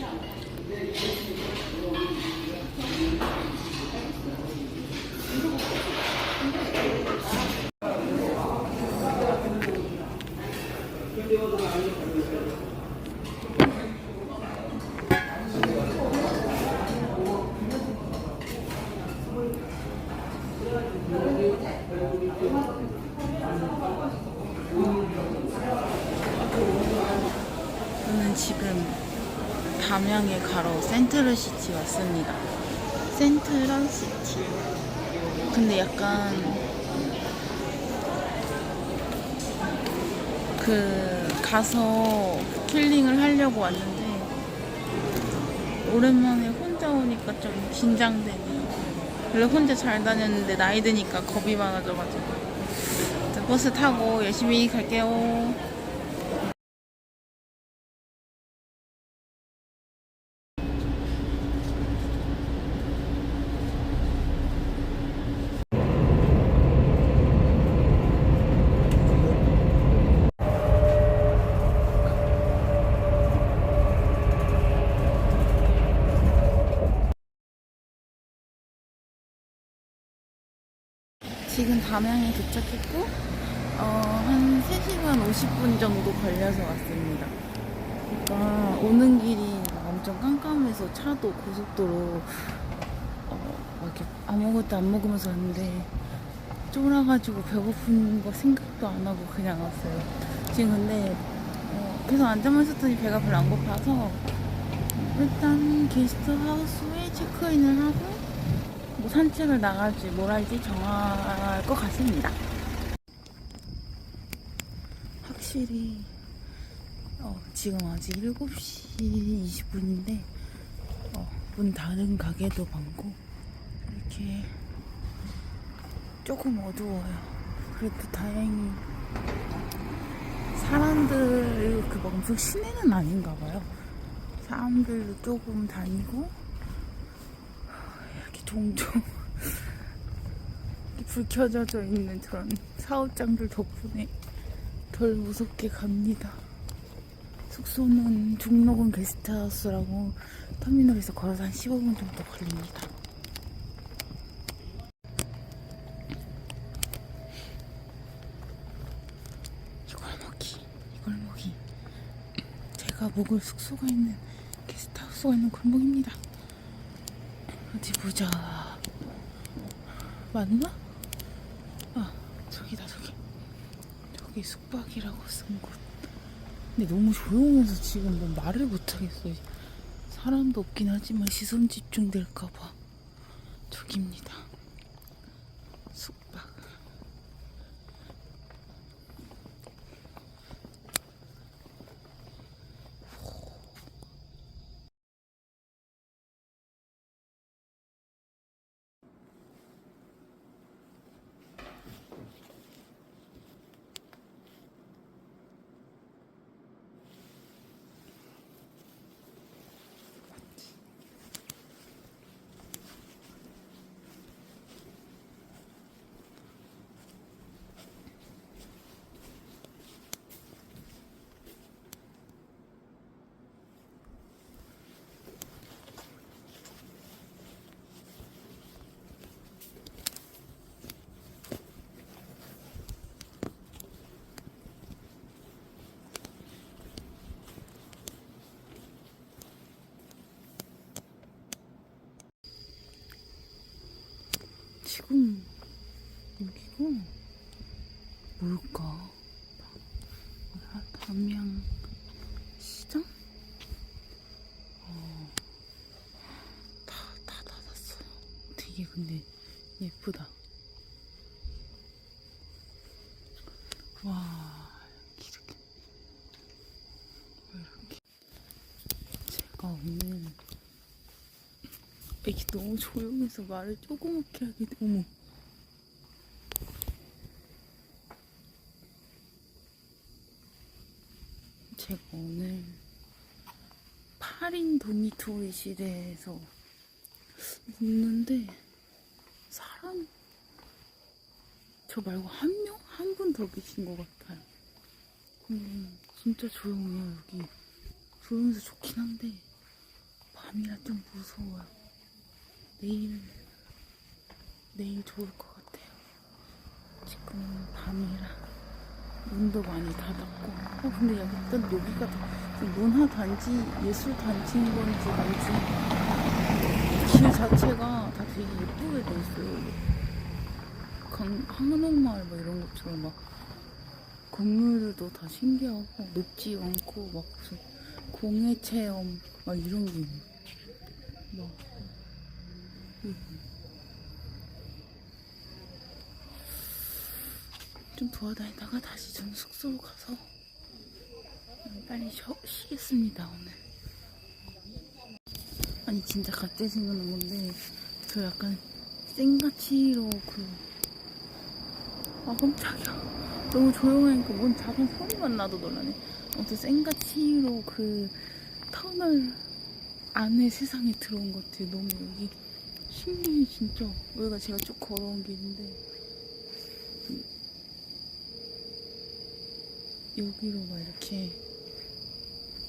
何だろう? 담양에 가러 센트럴시티 왔습니다. 센트럴시티. 근데 약간 그 가서 킬링을 하려고 왔는데 오랜만에 혼자 오니까 좀 긴장되네요. 원래 혼자 잘 다녔는데 나이 드니까 겁이 많아져가지고 버스 타고 열심히 갈게요. 지금 담양에 도착했고 어, 한 3시간 50분 정도 걸려서 왔습니다. 그러니까 오는 길이 엄청 깜깜해서 차도 고속도로 어, 막 이렇게 아무것도 안 먹으면서 왔는데 쫄아가지고 배고픈 거 생각도 안 하고 그냥 왔어요. 지금 근데 어, 계속 앉아만 있었더니 배가 별로 안 고파서 일단 게스트 하우스에 체크인을 하고 뭐 산책을 나갈지 뭘 할지 정할 것 같습니다. 확실히 어, 지금 아직 7시 20분인데 어, 문 닫은 가게도 많고 이렇게 조금 어두워요. 그래도 다행히 사람들 그 엄청 시내는 아닌가 봐요. 사람들도 조금 다니고 종종 이렇게 불 켜져져 있는 저런 사업장들 덕분에 덜 무섭게 갑니다. 숙소는 종로군 게스트하우스라고 터미널에서 걸어서 한 15분 정도 걸립니다. 이 골목이, 이 골목이 제가 묵을 숙소가 있는 게스트하우스가 있는 골목입니다. 어디 보자. 맞나? 아, 저기다, 저기. 저기 숙박이라고 쓴 곳. 근데 너무 조용해서 지금 뭐 말을 못하겠어요. 사람도 없긴 하지만 시선 집중될까봐. 저기입니다. 숙박. 지금 여기가 뭘까? 담양 시장? 어, 다, 다 닫았어요. 되게 근데 예쁘다. 와, 이렇게. 이렇게. 제가 오늘 이게 너무 조용해서 말을 조그맣게 하게 돼. 어머. 제가 오늘 8인 도미토리실에서 묵는데 사람 저 말고 한 명? 한 분 더 계신 것 같아요. 근데 진짜 조용해요 여기. 조용해서 좋긴 한데 밤이라 좀 무서워요. 내일, 내일 좋을 것 같아요. 지금 밤이라 문도 많이 닫았고. 어, 근데 약간 여기가 다 문화 단지, 예술 단지인 건지 뭔지 길 자체가 다 되게 예쁘게 돼 있어요. 강, 한옥마을 뭐 이런 것처럼 막 건물들도 다 신기하고 높지 않고 막 무슨 공예 체험 막 이런 게 있네. 막 좀 돌아다니다가 다시 좀 숙소로 가서 빨리 쉬, 쉬겠습니다 오늘. 아니 진짜 갑자기 생각난 건데 저 약간 생가치로 그아 깜짝이야. 너무 조용하니까 뭔 작은 소리만 나도 놀라네. 아무튼 생가치로 그 터널 안에 세상에 들어온 것 같아요 너무 여기 신기해 진짜. 여기가 제가 쭉 걸어온 길인데 여기로 막 이렇게.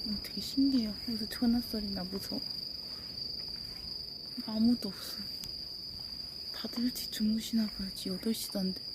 음, 되게 신기해요. 여기서 전화소리 나 무서워 아무도 없어. 다들 일찍 주무시나 봐야지 8시도 안됐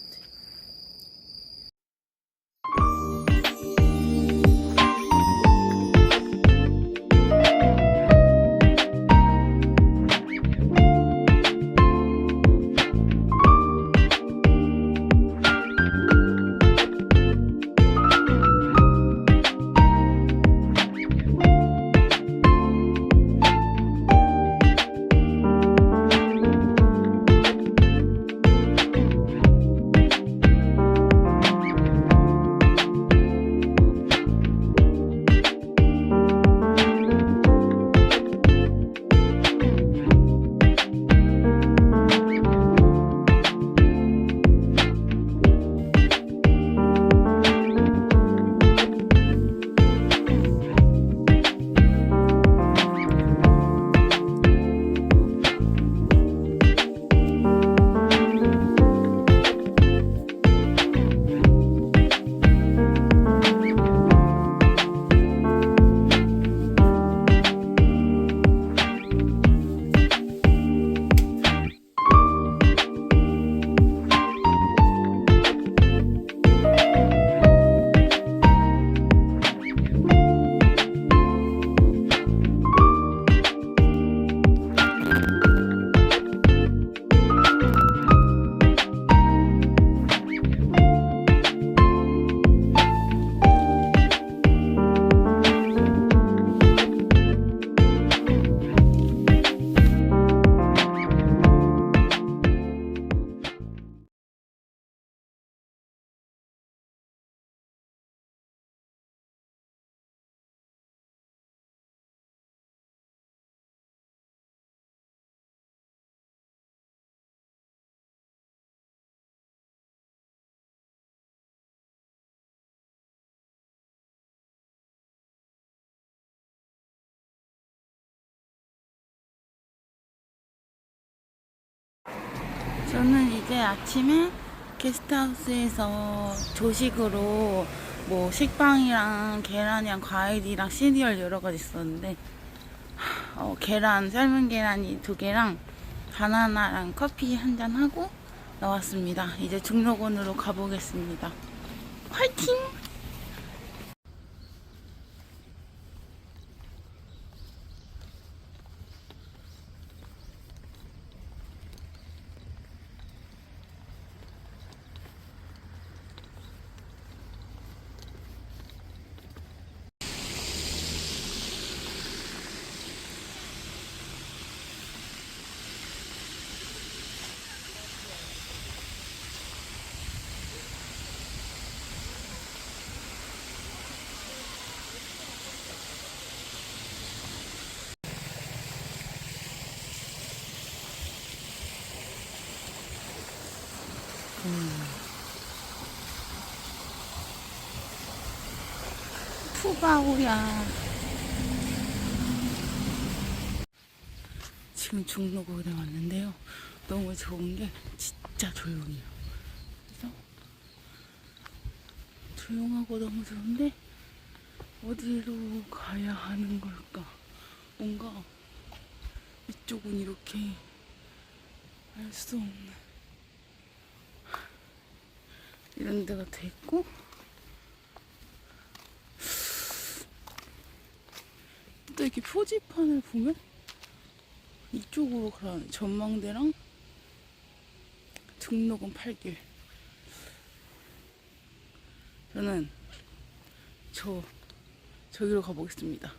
이제 아침에 게스트하우스에서 조식으로 뭐 식빵이랑 계란이랑 과일이랑 시리얼 여러 가지 있었는데 하, 어, 계란 삶은 계란이 두 개랑 바나나랑 커피 한 잔 하고 나왔습니다. 이제 중록원으로 가보겠습니다. 화이팅! 푸바오야. 지금 중로고에 왔는데요. 너무 좋은 게 진짜 조용해요. 그래서 조용하고 너무 좋은데 어디로 가야 하는 걸까? 뭔가 이쪽은 이렇게 알 수 없는 이런 데가 돼 있고 또 이렇게 표지판을 보면 이쪽으로 가는 전망대랑 등록은 8길 저는 저 저기로 가보겠습니다.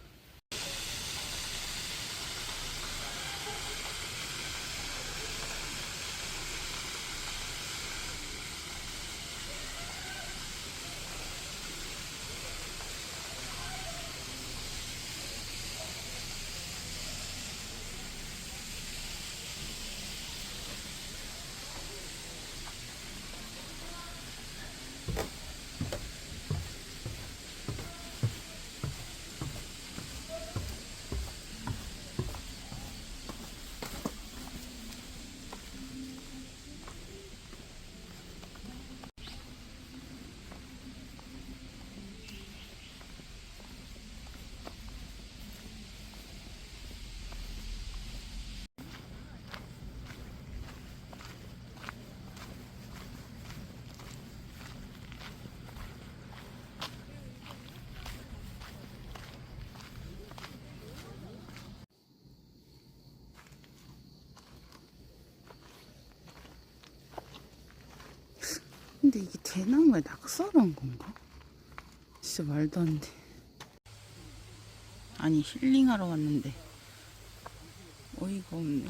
근데 이게 대나무에 낙서한 건가? 진짜 말도 안 돼. 아니 힐링하러 왔는데 어이가 없네.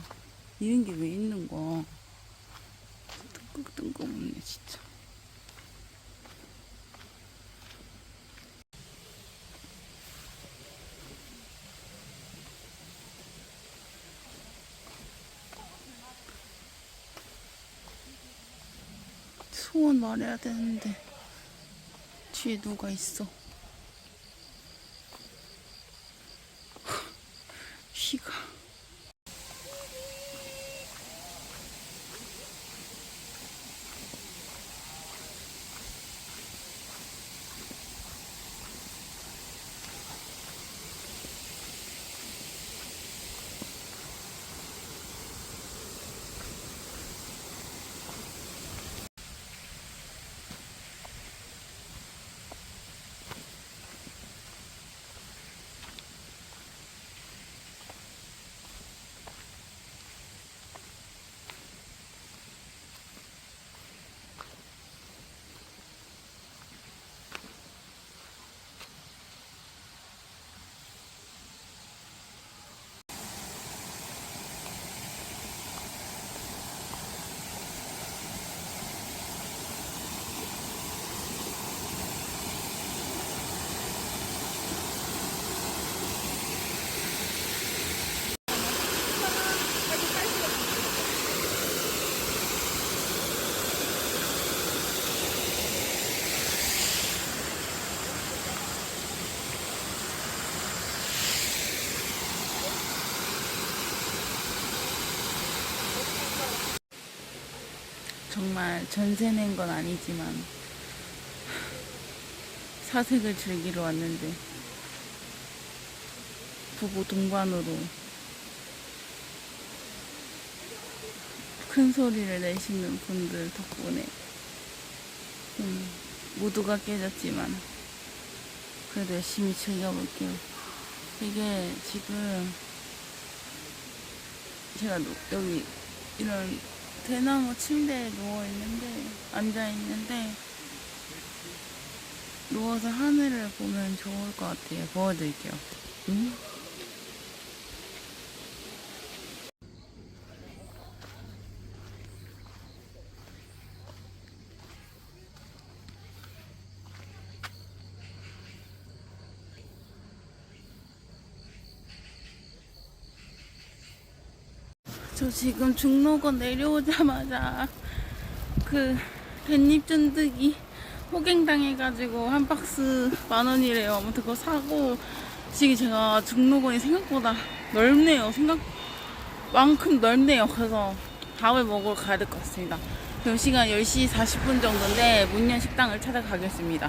이런 게 왜 있는 거야? 뜬금 뜬금없네 진짜. 소원 말해야 되는데 뒤에 누가 있어? 휘가 정말 전세 낸 건 아니지만 사색을 즐기러 왔는데 부부 동반으로 큰 소리를 내시는 분들 덕분에 음, 모두가 깨졌지만 그래도 열심히 즐겨볼게요. 이게 지금 제가 노- 여기 이런 대나무 침대에 누워 있는데 앉아 있는데 누워서 하늘을 보면 좋을 것 같아요. 보여드릴게요. 음? 저 지금 중로건 내려오자마자 그 깻잎 쫀득이 호갱당해가지고 한 박스 만 원이래요. 아무튼 그거 사고 지금 제가 중로건이 생각보다 넓네요. 생각만큼 넓네요. 그래서 밥을 먹으러 가야 될 것 같습니다. 지금 시간 10시 40분 정도인데 문연 식당을 찾아가겠습니다.